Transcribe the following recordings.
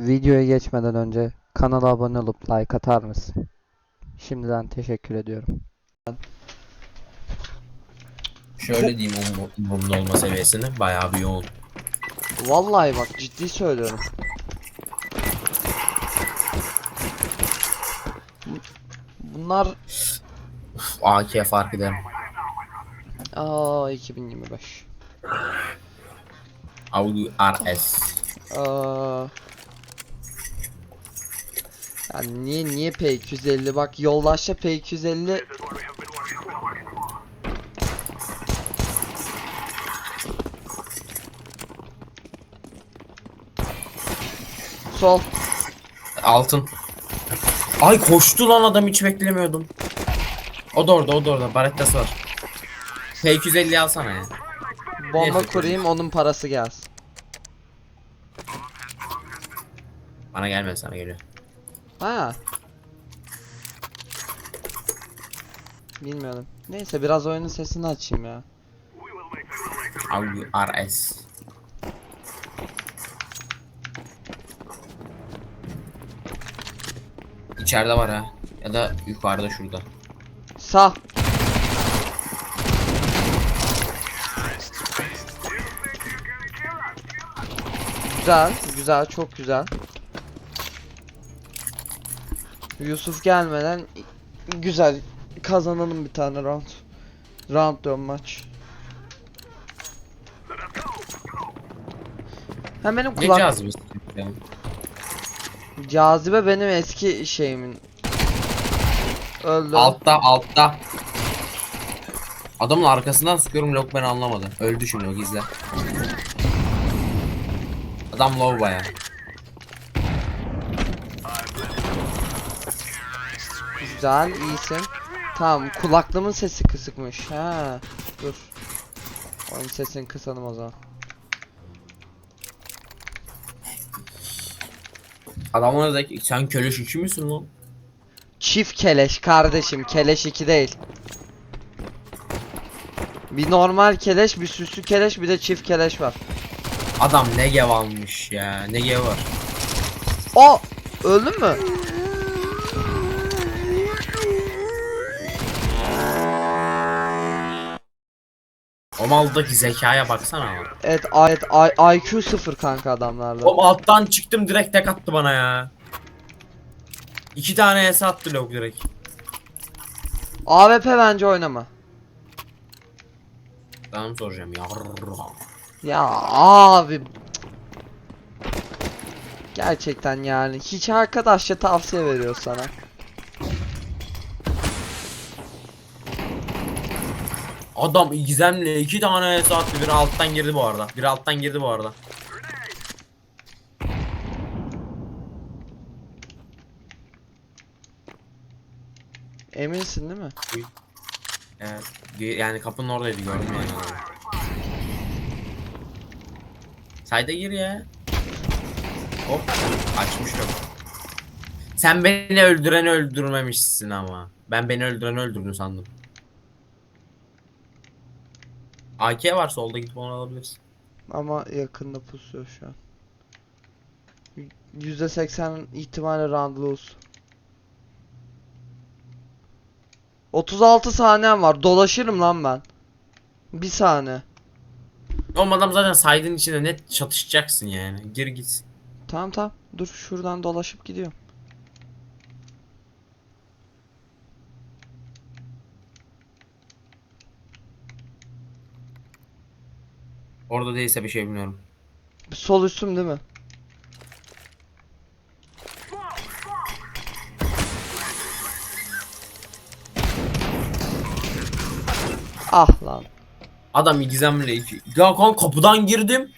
Videoya geçmeden önce kanala abone olup like atar mısın? Şimdiden teşekkür ediyorum. Şöyle diyeyim umurumda olma seviyesini bayağı bir yoğun. Vallahi bak ciddi söylüyorum. Bunlar Uf, AK fark ederim. aa 2025. Audi RS. Aa. Ya niye niye P250 bak yoldaşta P250 Sol Altın. Ay koştu lan adam hiç beklemiyordum. O da orada o da orada barettası var. P250 alsana ya. bomba kurayım onun parası gelsin. Bana gelmedi sana geliyor. Ha. Bilmiyorum. Neyse biraz oyunun sesini açayım ya. Audi RS. İçeride var ha. Ya da yukarıda şurada. Sağ. Güzel, güzel, çok güzel. Yusuf gelmeden güzel kazanalım bir tane round. Round dön maç. Hem benim Ne kulak cazibesi? yani? cazibe benim eski şeyimin. Öldü. Altta altta. Adamın arkasından sıkıyorum lok beni anlamadı. Öldü şimdi o gizle. Adam low baya. Güzel, iyisin. Tamam, kulaklığımın sesi kısıkmış. Ha, dur. Onun sesini kısalım o zaman. Adamın da sen köleş iki misin lan? Çift keleş kardeşim, keleş 2 değil. Bir normal keleş, bir süslü keleş, bir de çift keleş var. Adam ne gev almış ya. Ne gev var. O, öldün mü? O maldaki zekaya baksana ama. Evet, evet, IQ 0 kanka adamlarda. Oğlum alttan çıktım direkt tek attı bana ya. İki tane es attı lok direkt. AWP bence oynama. Tamam soracağım ya. Ya abi. Gerçekten yani hiç arkadaşça tavsiye veriyor sana. Adam gizemle iki tane es attı. Biri alttan girdi bu arada. Biri alttan girdi bu arada. Eminsin değil mi? Evet. Yani kapının oradaydı gördüm yani. Sayda gir ya. Hop açmış yok. Sen beni öldüren öldürmemişsin ama. Ben beni öldüren öldürdün sandım. AK var solda gidip onu alabilirsin. Ama yakında pusuyor şu an. Y- %80 ihtimalle round lose. 36 saniyem var. Dolaşırım lan ben. Bir saniye. Oğlum adam zaten saydığın içinde net çatışacaksın yani. Gir gitsin. Tamam tamam. Dur şuradan dolaşıp gidiyorum. Orada değilse bir şey bilmiyorum. Sol üstüm değil mi? Ah lan. Adam gizemle iki. Ya kan kapıdan girdim.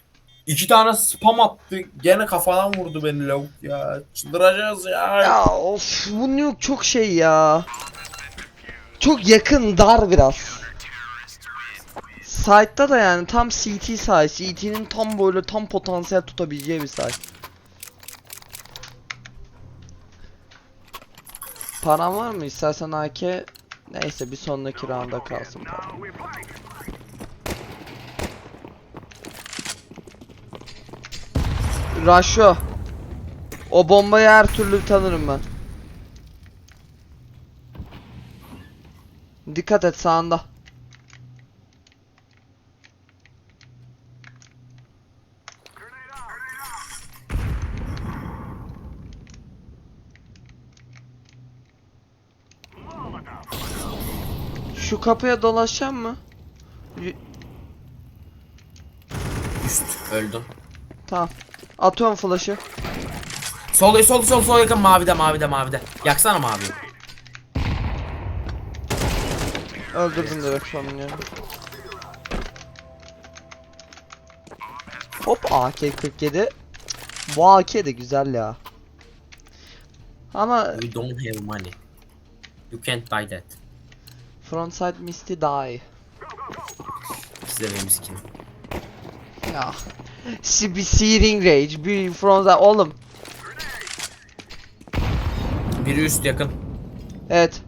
İki tane spam attı. Gene kafadan vurdu beni lavuk ya. Çıldıracağız ya. Ya of bu nuke çok şey ya. Çok yakın dar biraz. Site'da da yani tam CT size. CT'nin tam böyle tam potansiyel tutabileceği bir site. Paran var mı? İstersen AK neyse bir sonraki rounda kalsın param. Rusho. O bombayı her türlü tanırım ben. Dikkat et sağında. Şu kapıya dolaşacağım mı? Y- Üst öldüm. Tamam. Atıyorum flash'ı. Sol sol sol sol yakın mavide mavide mavide. Yaksana mavi. Öldürdüm direkt sonunu. Hop AK-47. Bu AK de güzel ya. Ama We don't have money. You can't buy that. Frontside misty die. Size benim skin. Ya. Bir searing rage, bir frontside oğlum. Biri üst yakın. Evet.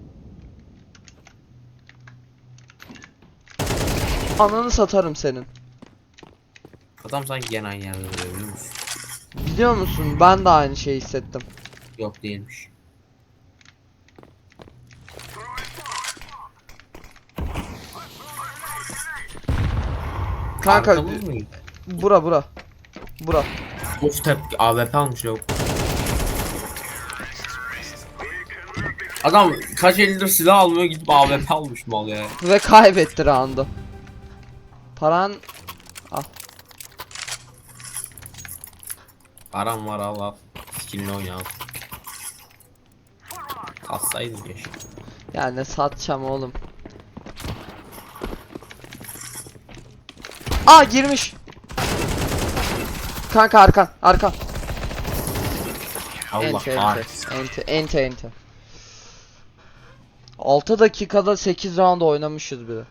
Ananı satarım senin. Adam sanki gene aynı yerde duruyor biliyor musun? Biliyor musun? Ben de aynı şeyi hissettim. Yok değilmiş. Kanka Arkamız mı? bura bura. Bura. Of tep AWP almış yok. Adam kaç eldir silah almıyor gidip AWP almış mal ya. Ve kaybetti roundu. Paran Param var al al. Skinle oyna al. Kalsaydın keşke. yani satacağım oğlum. Aa girmiş. Kanka arkan arkan. Allah Ente kahretsin. ente ente ente ente. 6 dakikada 8 round oynamışız bile.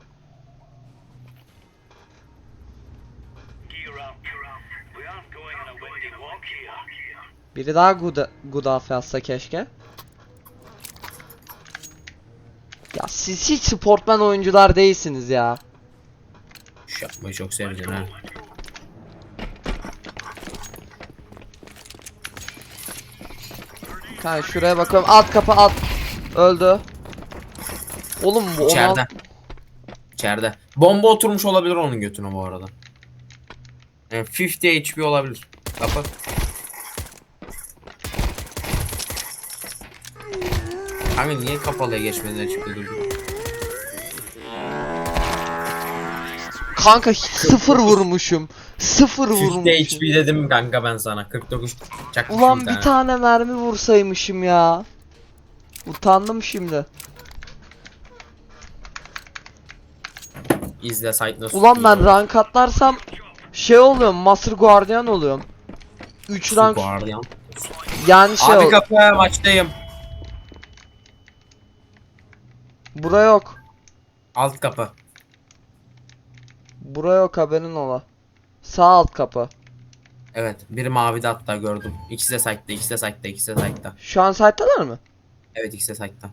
Biri daha good good AF yazsa keşke. Ya siz hiç sportman oyuncular değilsiniz ya. Yapmayı çok sevdin ha. Kanka şuraya bakıyorum. Alt kapı alt. Öldü. Oğlum bu ona... İçeride. İçeride. Bomba oturmuş olabilir onun götüne bu arada. Yani 50 HP olabilir. Kapat. Kanka niye kapalıya geçmeden çıktı durdu? Kanka sıfır vurmuşum. Sıfır 50 vurmuşum. HP dedim kanka ben sana. 49 çakmışım Ulan bir tane mermi vursaymışım ya. Utandım şimdi. İzle site nasıl Ulan ben tutuyor. rank atlarsam şey oluyorum. Master Guardian oluyorum. 3 rank Guardian. yani şey Abi ol. kapı maçtayım. Bura yok. Alt kapı. Bura yok haberin ola. Sağ alt kapı. Evet. Biri mavide hatta gördüm. İkisi de site'da, ikisi de site'da, ikisi de site'da. Şu an site'dalar mı? Evet ikisi de site'da.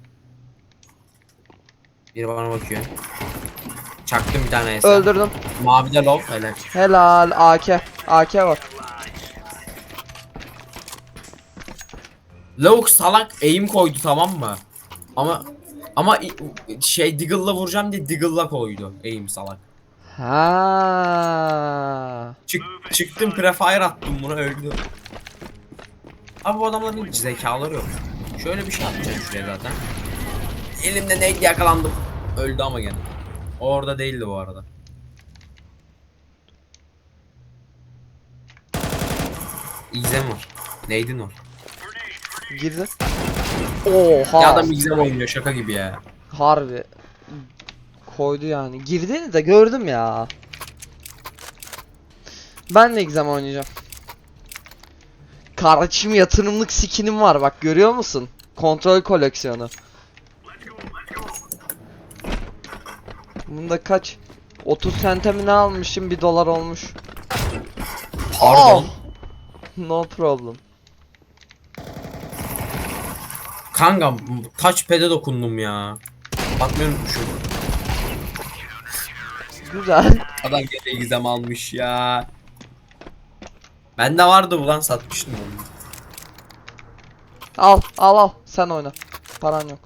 Biri bana bakıyor. Çaktım bir tane Esen. Öldürdüm. Mavide low. Helal. Helal AK. AK var. Lavuk salak aim koydu tamam mı? Ama ama şey Diggle'la vuracağım diye Diggle'la koydu aim salak. Ha. Çık, çıktım prefire attım buna öldü. Abi bu adamların hiç zekaları yok. Şöyle bir şey atacağım şuraya zaten. Elimde neydi yakalandım. Öldü ama gene. Orada değildi bu arada. İgzem var. Neydin o? Girdi. Oha. Ya adam İgzem oynuyor şaka gibi ya. Harbi. Koydu yani. Girdiğini de gördüm ya. Ben de exam oynayacağım. Kardeşim yatırımlık skinim var bak görüyor musun? Kontrol koleksiyonu. Bunda kaç? 30 sente mi ne almışım 1 dolar olmuş. Pardon. Oh! No problem. Kanka touchpad'e dokundum ya. Bakmıyorum şu. Güzel. Adam gene İgzem almış ya. Bende vardı ulan satmıştım onu. Al al al sen oyna. Paran yok.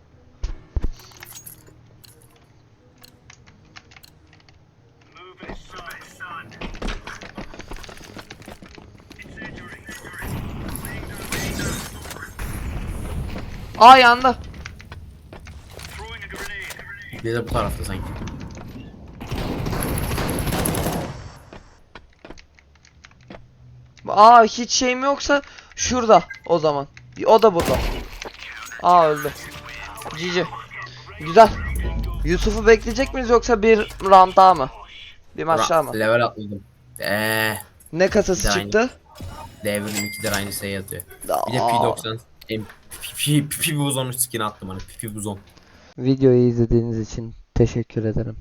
Aa yandı. Throwing a grenade. Bir de bu tarafta sanki. Aa hiç şeyim yoksa şurada o zaman. O da burada. Aa öldü. Cici. Güzel. Yusuf'u bekleyecek miyiz yoksa bir round daha mı? Bir maç daha mı? Level atladım. Eee. Ne kasası çıktı? Devrim 2'de aynı sayı atıyor. Bir de Aa. P90. em, Pipi, pipi buzon skin attım hani pipi buzon. Videoyu izlediğiniz için teşekkür ederim.